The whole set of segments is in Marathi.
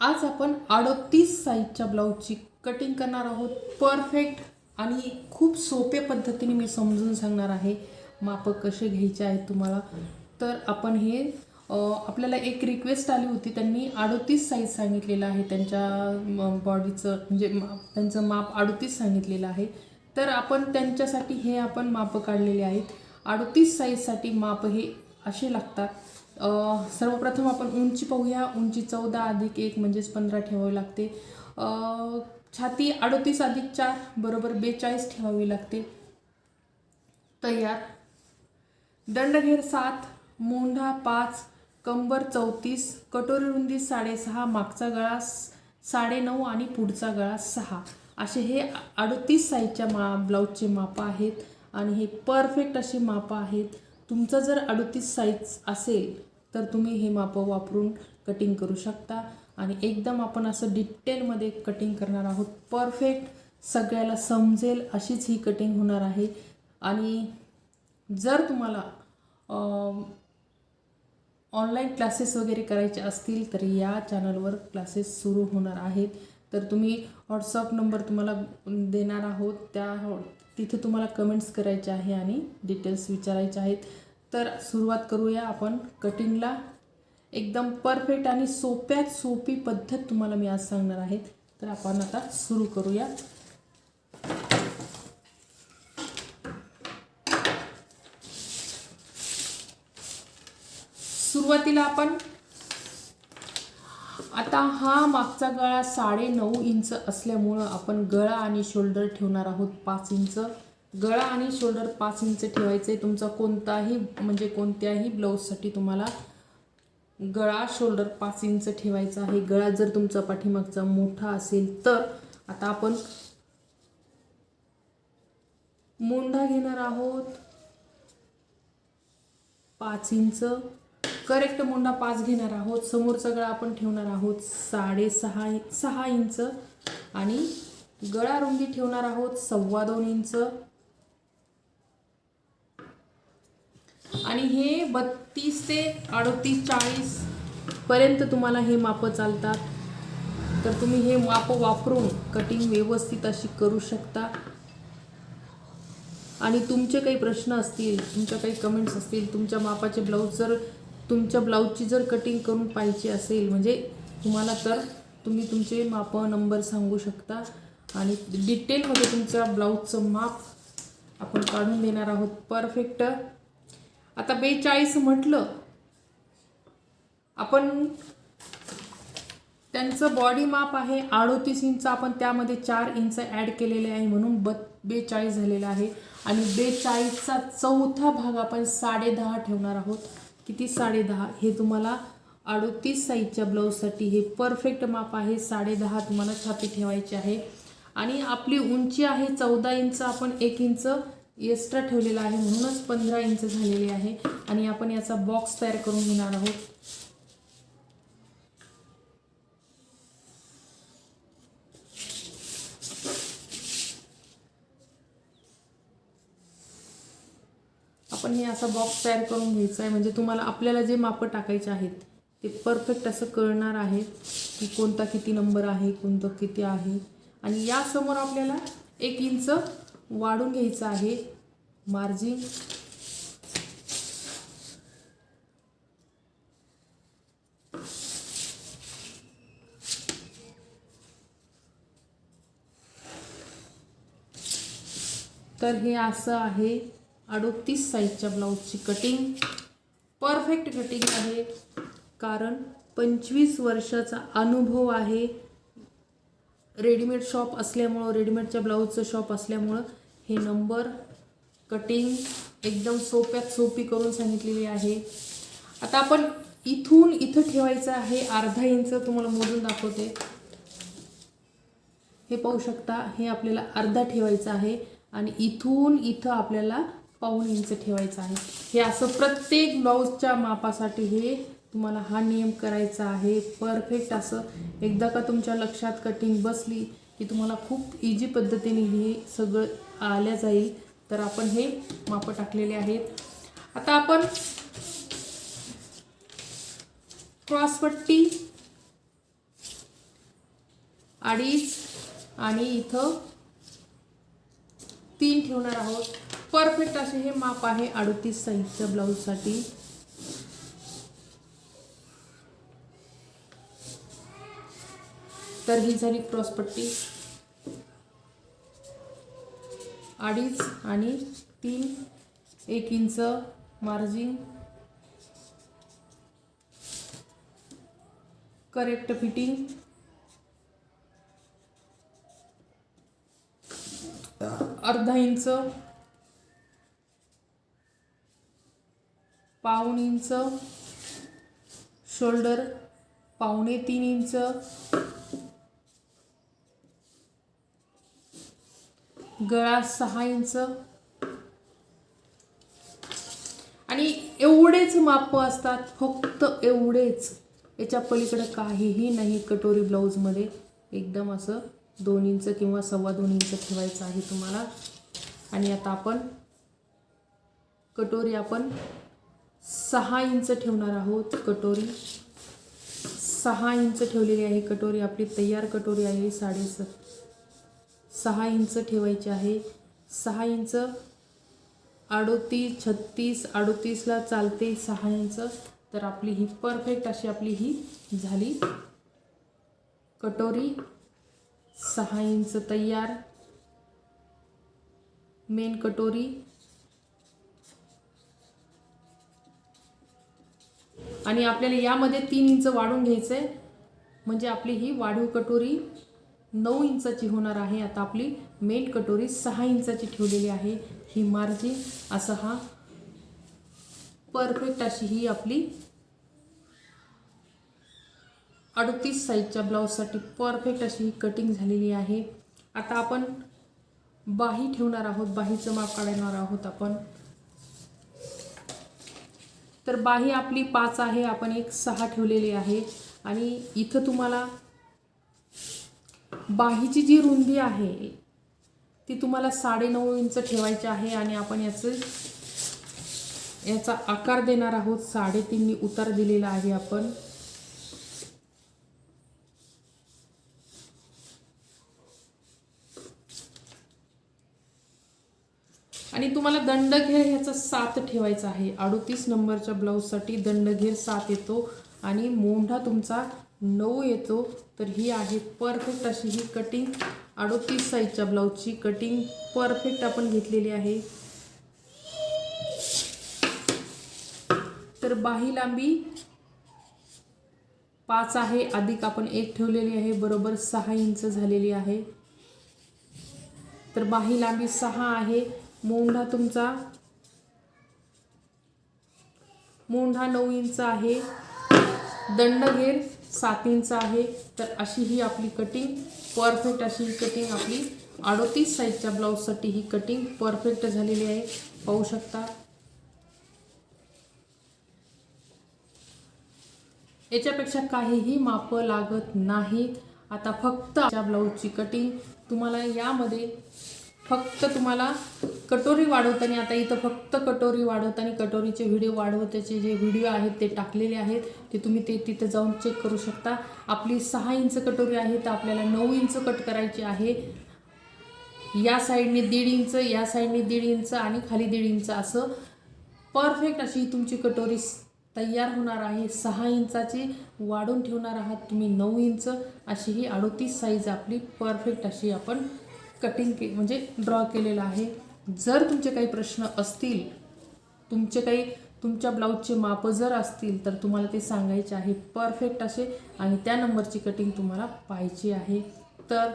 आज आपण अडोतीस साईजच्या ब्लाऊजची कटिंग करणार आहोत. परफेक्ट आणि खूप सोप्या पद्धतीने मी समजून सांगणार आहे. मापं कसे घ्यायचे आहेत तुम्हाला. तर आपण हे आपल्याला एक रिक्वेस्ट आली होती. त्यांनी अडोतीस साईज सांगितलेलं आहे. त्यांच्या बॉडीचं म्हणजे मा- त्यांचं माप अडोतीस सांगितलेलं आहे. तर आपण त्यांच्यासाठी हे आपण मापं काढलेले आहेत. अडोतीस साईजसाठी माप हे असे लागतात. सर्वप्रथम आपण उंची पाहूया. उंची चौदा अधिक एक म्हणजेच पंधरा ठेवावी लागते. छाती अडतीस अधिक चार बरोबर बेचाळीस ठेवावी लागते. तयार. दंडघेर सात मोंढा पाच कंबर चौतीस कटोरी रुंदी साडेसहा मागचा गळा साडे साडेनऊ आणि पुढचा गळा सहा. असे हे अडतीस साईजच्या मा ब्लाऊजचे मापं आहेत आणि हे परफेक्ट असे मापं आहेत. तुमचं जर अडतीस साईज असेल तर तुम्ही हे मापं वापरून कटिंग करू शकता. आणि एकदम आपण असं डिटेलमध्ये कटिंग करणार आहोत. परफेक्ट सगळ्याला समजेल अशीच ही कटिंग होणार आहे. आणि जर तुम्हाला ऑनलाईन क्लासेस वगैरे करायचे असतील तर या चॅनलवर क्लासेस सुरू होणार आहेत. तर तुम्ही व्हॉट्सअप नंबर तुम्हाला देणार आहोत. त्या तिथे तुम्हाला कमेंट्स करायचे आहे आणि डिटेल्स विचारायचे आहेत. तर सुरुवात करूया आपण. कटिंगला एकदम परफेक्ट आणि सोप्यात सोपी पद्धत तुम्हाला मी आज सांगणार आहे. तर आपण आता सुरू करूया. सुरुवातीला आपण आता हा मागचा गळा साडे नऊ इंच असल्यामुळं आपण गळा आणि शोल्डर ठेवणार आहोत पाच इंच. गळा आणि शोल्डर पाच इंच ठेवायचे. तुमचा कोणताही म्हणजे कोणत्याही ब्लाऊजसाठी तुम्हाला गळा शोल्डर पाच इंच ठेवायचा आहे. गळा जर तुमचा पाठीमागचा मोठा असेल तर आता आपण मोंढा घेणार आहोत. पाच इंच करेक्ट मोंढा पाच घेणार आहोत. समोरचा गळा आपण ठेवणार आहोत साडेसहा सहा इंच आणि गळा रुंदी ठेवणार आहोत सव्वा दोन इंच आणि हे बत्तीस ते अडतीस चाळीसपर्यंत तुम्हाला हे मापं चालतात. तर तुम्ही हे मापं वापरून कटिंग व्यवस्थित अशी करू शकता. आणि तुमचे काही प्रश्न असतील तुमच्या काही कमेंट्स असतील तुमच्या मापाचे ब्लाऊज जर तुमच्या ब्लाऊजची जर कटिंग करून पाहिजे असेल म्हणजे तुम्हाला तर तुम्ही तुमचे माप नंबर सांगू शकता. आणि डिटेलमध्ये तुमच्या ब्लाऊजचं माप आपण काढून देणार आहोत. परफेक्ट आता बेचाळीस म्हटलं आपण त्यांचं बॉडी माप आहे अडोतीस इंच आपण त्यामध्ये चार इंच ॲड केलेले आहे म्हणून ब बेचाळीस झालेलं आहे. आणि बेचाळीसचा चौथा भाग आपण साडेदहा ठेवणार आहोत. किती साडेदहा हे तुम्हाला अडोतीस साईजच्या ब्लाऊजसाठी हे परफेक्ट माप आहे. साडेदहा तुम्हाला छापी ठेवायची आहे. आणि आपली उंची आहे चौदा इंच आपण एक इंच एक्स्ट्रा ठेवलेला आहे. म्हणूनच पंधरा इंच झालेली आहे. आणि आपण याचा बॉक्स तयार करून घेणार आहोत. आपण हे असा बॉक्स तयार करून घ्यायचा आहे. म्हणजे तुम्हाला आपल्याला जे मापं टाकायचे आहेत ते परफेक्ट असं कळणार आहे की कोणता किती नंबर आहे कोणतं किती आहे. आणि यासमोर आपल्याला एक इंच वाढून घ्यायचं आहे. मार्जिन. तर हे असं आहे. अडोतीस साईजच्या ब्लाऊजची कटिंग परफेक्ट कटिंग आहे. कारण पंचवीस वर्षाचा अनुभव आहे. रेडीमेड शॉप असल्यामुळं रेडीमेडच्या ब्लाऊजचं शॉप असल्यामुळं हे नंबर कटिंग एकदम सोप्यात सोपी करून सांगितलेली आहे. आता आपण इथून इथं ठेवायचं आहे अर्धा इंच तुम्हाला मोजून दाखवते. हे पाहू शकता हे आपल्याला अर्धा ठेवायचं आहे आणि इथून इथं आपल्याला पाऊन इंच ठेवायचं आहे. हे असं प्रत्येक ब्लाऊजच्या मापासाठी हे तुम्हाला हा नियम करायचा आहे. परफेक्ट असं. एकदा का तुमच्या लक्षात कटिंग बसली की तुम्हाला खूप इजी पद्धतीने हे सगळं आल्या जाईल. तर आपण हे मापं टाकलेले आहेत. आता आपण क्रॉसपट्टी अडीच आणि इथं तीन ठेवणार आहोत. परफेक्ट असे हे माप आहे अडतीस साईजच्या ब्लाऊजसाठी तर ही झाली क्रॉसपट्टी अडीच आणि तीन एक इंच मार्जिन. Correct fitting. अर्धा इंच. पाऊण इंच. शोल्डर पावणे तीन इंच. गळा सहा इंच. आणि एवढेच माप असतात फक्त एवढेच. याच्या पलीकडे काहीही नाही कटोरी ब्लाऊजमध्ये. एकदम असं दोन इंच किंवा सव्वा दोन इंच ठेवायचं आहे तुम्हाला. आणि आता आपण कटोरी आपण सहा इंच ठेवणार आहोत. कटोरी सहा इंच ठेवलेली आहे. कटोरी आपली तयार कटोरी आहे साडेस सहा इंच ठेवायची आहे. सहा इंच अडोतीस छत्तीस अडोतीसला चालते सहा इंच. तर आपली ही परफेक्ट अशी आपली ही झाली कटोरी. सहा इंच तयार. मेन कटोरी. आणि आपल्याला यामध्ये तीन इंच वाढून घ्यायचं आहे म्हणजे आपली ही वाढीव कटोरी. नऊ इंचाची होणार आहे. आता आपली मेन कटोरी सहा इंचाची ठेवलेली आहे. ही मार्जिन असा हा परफेक्ट अशी ही आपली अडतीस साईजच्या ब्लाऊजसाठी परफेक्ट अशी ही कटिंग झालेली आहे. आता आपण बाही ठेवणार आहोत. बाहीचं माप काढणार आहोत आपण. तर बाही आपली पाच आहे. आपण एक सहा ठेवलेली आहे. आणि इथं तुम्हाला बाहीची जी रुंदी आहे ती तुम्हाला साडेनऊ इंच ठेवायची आहे आणि आपण याचं याचा आकार देणार आहोत. साडेतीननी उतार दिलेला आहे आपण. आणि तुम्हाला दंडघेर ह्याचा सात ठेवायचा आहे. अडोतीस नंबरच्या ब्लाऊजसाठी दंडघेर सात येतो आणि मोंढा तुमचा नऊ येतो तर ही आहे परफेक्ट अशी ही कटिंग अडोतीस साईजच्या ब्लाऊजची कटिंग परफेक्ट आपण घेतलेली आहे. तर बाही लांबी पाच आहे अधिक आपण एक ठेवलेली आहे बरोबर सहा इंच झालेली आहे. तर बाही लांबी सहा आहे मोंढा तुमचा मोंढा नऊ इंच आहे. दंडघेर सात इंच आहे. तर अशी ही आपली कटिंग परफेक्ट अशी ही कटिंग आपली अडोतीस साईजच्या ब्लाऊजसाठी ही कटिंग परफेक्ट झालेली आहे. पाहू शकता. याच्यापेक्षा काहीही मापं लागत नाहीत. आता फक्त ब्लाऊजची कटिंग तुम्हाला यामध्ये फक्त तुम्हाला कटोरी वाढवताना आता इथं फक्त कटोरी वाढवताना कटोरीचे व्हिडिओ वाढवताचे जे व्हिडिओ आहेत ते टाकलेले आहेत ते तुम्ही ते तिथं जाऊन चेक करू शकता. आपली सहा इंच कटोरी आहे तर आपल्याला नऊ इंच कट करायची आहे. या साईडने दीड इंच या साईडने दीड इंच आणि खाली दीड इंच असं. परफेक्ट अशी तुमची कटोरी तयार होणार आहे. सहा इंचाची वाढून ठेवणार आहात तुम्ही नऊ इंच. अशी ही अडोतीस साईज आपली परफेक्ट अशी आपण कटिंग के म्हणजे ड्रॉ केलेलं आहे. जर तुमचे काही प्रश्न असतील तुमचे काही तुमच्या ब्लाऊजचे मापं जर असतील तर तुम्हाला ते सांगायचे आहे. परफेक्ट असे. आणि त्या नंबरची कटिंग तुम्हाला पाहिजे आहे. तर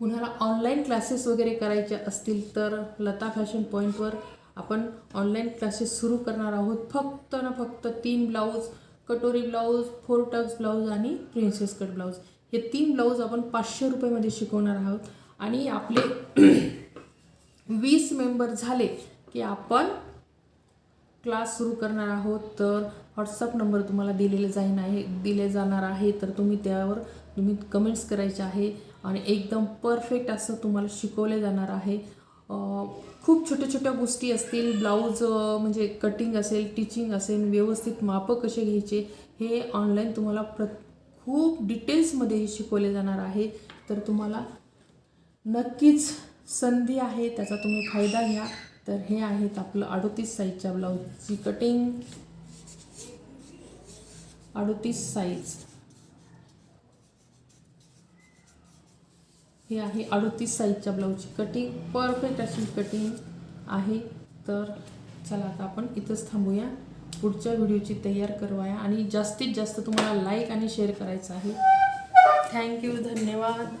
कुणाला ऑनलाईन क्लासेस वगैरे करायचे असतील तर लता फॅशन पॉईंटवर आपण ऑनलाईन क्लासेस सुरू करणार आहोत. फक्त ना फक्त तीन ब्लाऊज कटोरी ब्लाऊज फोर टक्स ब्लाऊज आणि प्रिन्सेस कट ब्लाऊज हे तीन ब्लाऊज आपण पाचशे रुपयेमध्ये शिकवणार आहोत. आणि आपले वीस मेंबर झाले की आपण क्लास सुरू करणार आहोत. तर व्हॉट्सअप नंबर तुम्हाला दिलेले जाईन आहे दिले जाणार आहे. तर तुम्ही त्यावर तुम्ही कमेंट्स करायचे आहे. आणि एकदम परफेक्ट असं तुम्हाला शिकवले जाणार आहे. खूप छोट्या छोट्या गोष्टी असतील. ब्लाऊज म्हणजे कटिंग असेल टिचिंग असेल व्यवस्थित मापं कसे घ्यायचे हे ऑनलाईन तुम्हाला प्र खूप डिटेल्समध्ये हे शिकवले जाणार आहे. तर तुम्हाला नक्कीच संधी आहे त्याचा तुम्ही फायदा घ्या. तर हे आहेत आपलं अडोतीस साईजच्या ब्लाऊजची कटिंग अडोतीस साईज. हे आहे अडोतीस साईजच्या ब्लाऊजची कटिंग परफेक्ट अशी कटिंग आहे. तर चला आता आपण इथंच थांबूया. पुढच्या व्हिडिओची तयार करवाया आणि जास्तीत जास्त तुम्हाला लाईक आणि शेअर करायचं आहे. थँक्यू धन्यवाद.